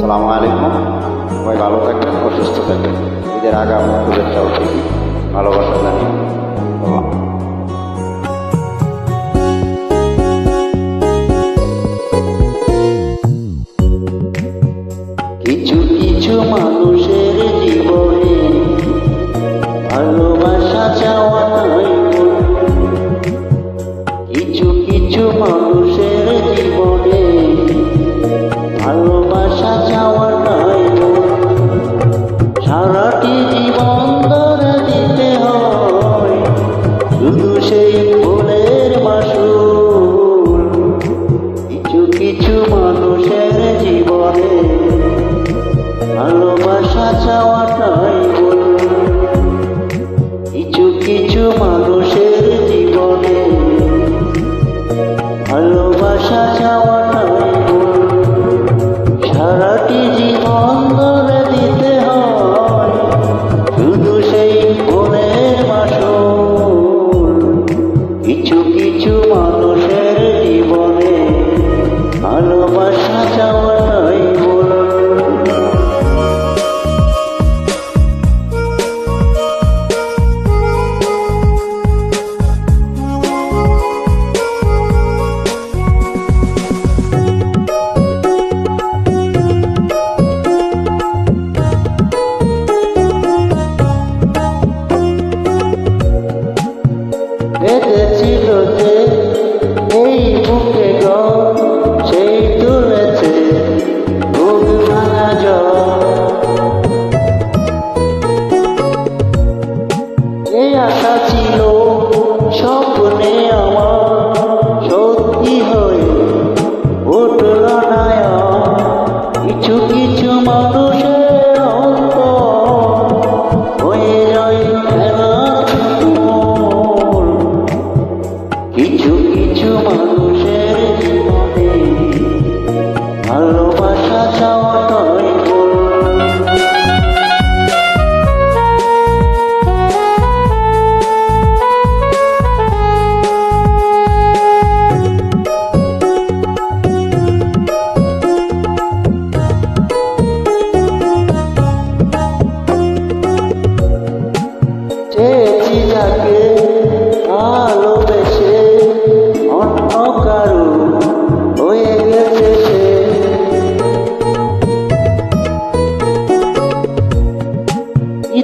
আসসালামু আলাইকুম। সবাই ভালো থাকবেন ও সুস্থ থাকবেন। ঈদের আগাম শুভেচ্ছা ও ভালোবাসা কিছু মানুষের জীবনে ভালোবাসা ভালোবাসা কিছু কিছু মানুষের জীবনে ভালোবাসা চাওয়াটাই ভুল সারাটি জীবন দিতে হয় শুধু সেই মনের মাসুল কিছু কিছু মানুষের জীবনে আশা ছিল, স্বপ্নে আমার সত্যি হয়ে উঠল না কিছু কিছু অন্তর হয়ে। কিছু কিছু মানুষের জীবনে ভালোবাসা চাওয়াটাই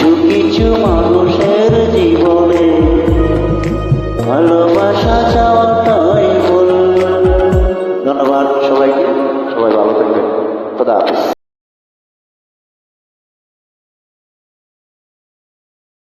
কিছু কিছু মানুষের জীবনে ভালোবাসা চাওয়াটাই ভুল ধন্যবাদ সবাইকে। সবাই ভালো থাকবেন। খোদা হাফিজ।